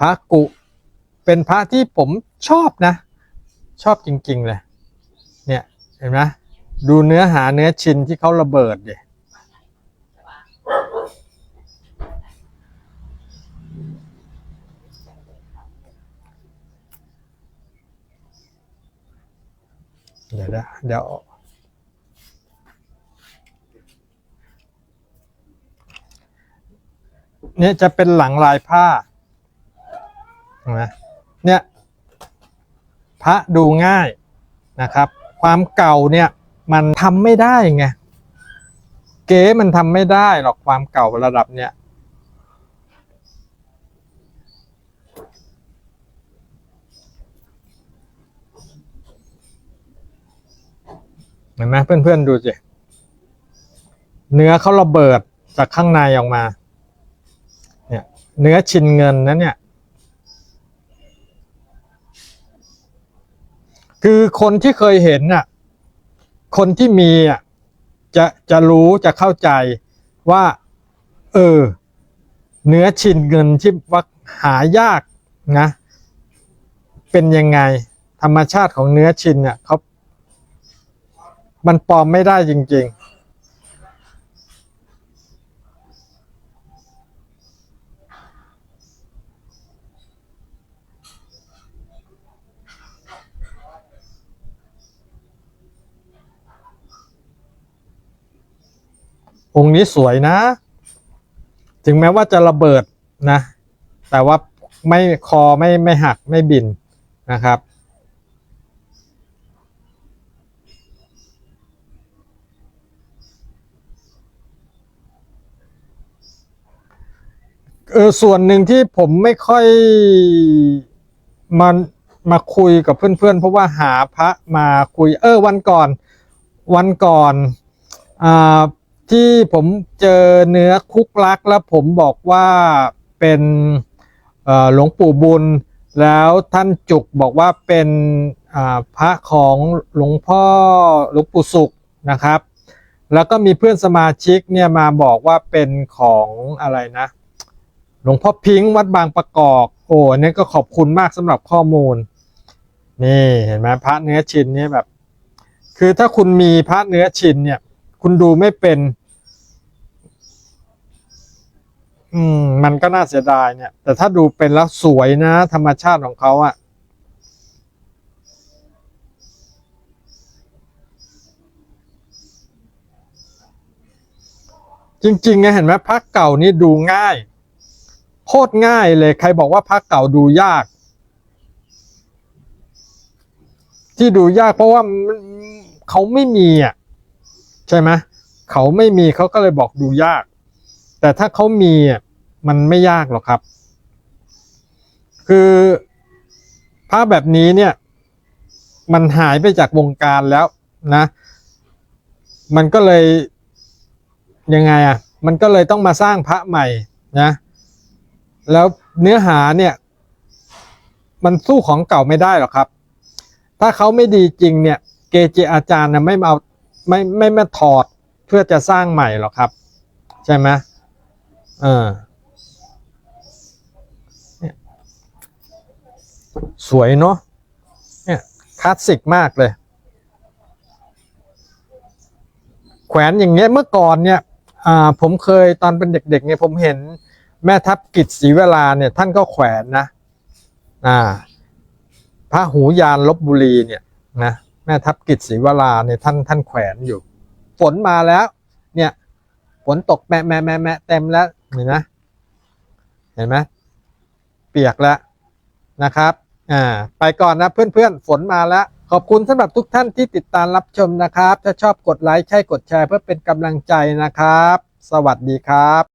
พระกุ เป็นพระที่ผมชอบนะ ชอบจริง ๆ เลย เนี่ยเห็นไหมดูเนื้อหาเนื้อชิ้นที่เขาระเบิดเดิเดี๋ยวนะเดี๋ยวเนี่ยจะเป็นหลังลายผ้า นไหมเนี่ยพระดูง่ายนะครับ ความเก่าเนี่ยมันทำไม่ได้ไงเก๋มันทำไม่ได้หรอกความเก่าระดับเนี่ยเห็นไหมเพื่อนๆดูสิเนื้อเขาระเบิดจากข้างในออกมา เนี่ย เนื้อชิ้นเงินนะเนี่ย คือคนที่เคยเห็นน่ะ คนที่มีอะจะจะรู้จะเข้าใจว่า เออ เนื้อชิ้นเงินที่ว่าหายากนะ เป็นยังไง ธรรมชาติของเนื้อชิ้นเนี่ยเขามันปลอมไม่ได้จริง ๆ องค์นี้สวยนะ ถึงแม้ว่าจะระเบิดนะ แต่ว่าไม่คอไม่ไม่หักไม่บินนะครับ เออส่วนหนึ่งที่ผมไม่ค่อยมันมาคุยกับเพื่อนๆ เพราะว่าหาพระมาคุย เออวันก่อน วันก่อนอ่า ที่ผมเจอเนื้อคุกลักแล้วผมบอกว่าเป็นหลวงปู่บุญ แล้วท่านจุกบอกว่าเป็นพระของหลวงพ่อหลวงปู่สุขนะครับ แล้วก็มีเพื่อนสมาชิกเนี่ยมาบอกว่าเป็นของอะไรนะ หลวงพ่อพิงค์วัดบางประกอบ โอ้อันนี่ก็ขอบคุณมากสำหรับข้อมูล นี่เห็นไหมพระเนื้อชิ้นเนี่ยแบบ คือถ้าคุณมีพระเนื้อชิ้นเนี่ยคุณดูไม่เป็น อืม มันก็น่าเสียดายเนี่ย แต่ถ้าดูเป็นแล้วสวยนะ ธรรมชาติของเขาอะจริงๆไงเห็นไหมพระเก่านี่ดูง่าย โคตรง่ายเลยใครบอกว่าพระเก่าดูยาก ที่ดูยากเพราะว่าเขาไม่มีอะใช่ไหมเขาไม่มีเขาก็เลยบอกดูยาก แต่ถ้าเขามีอะมันไม่ยากหรอกครับ คือภาพแบบนี้เนี่ย มันหายไปจากวงการแล้วนะ มันก็เลยยังไงอะ มันก็เลยต้องมาสร้างพระใหม่นะ แล้วเนื้อหาเนี่ย มันสู้ของเก่าไม่ได้หรอกครับ ถ้าเขาไม่ดีจริงเนี่ย เกจิอาจารย์นะไม่มาเอาไม่ไม่มาถอดเพื่อจะสร้างใหม่หรอกครับ ใช่ไหม เออเนี่ยสวยเนาะเนี่ยคลาสสิกมากเลย แขวนอย่างเงี้ยเมื่อก่อนเนี่ยอ่าผมเคยตอนเป็นเด็กๆเนี่ยผมเห็นแม่ทัพกิจศรีเวลาเนี่ยท่านก็แขวนนะอ่าพระหูยานลบบุรีเนี่ยนะแม่ทัพกิจศรีวราเนี่ยท่านท่านแขวนอยู่ ฝนมาแล้ว ฝนตกแม่แม่แม่แม่เต็มแล้วเห็นไหมเห็นไหมเปียกแล้วนะครับอ่าไปก่อนนะเพื่อนๆ ฝนมาแล้ว ขอบคุณสำหรับทุกท่านที่ติดตามรับชมนะครับ ถ้าชอบกดไลค์ใช่กดแชร์เพื่อเป็นกำลังใจนะครับ สวัสดีครับ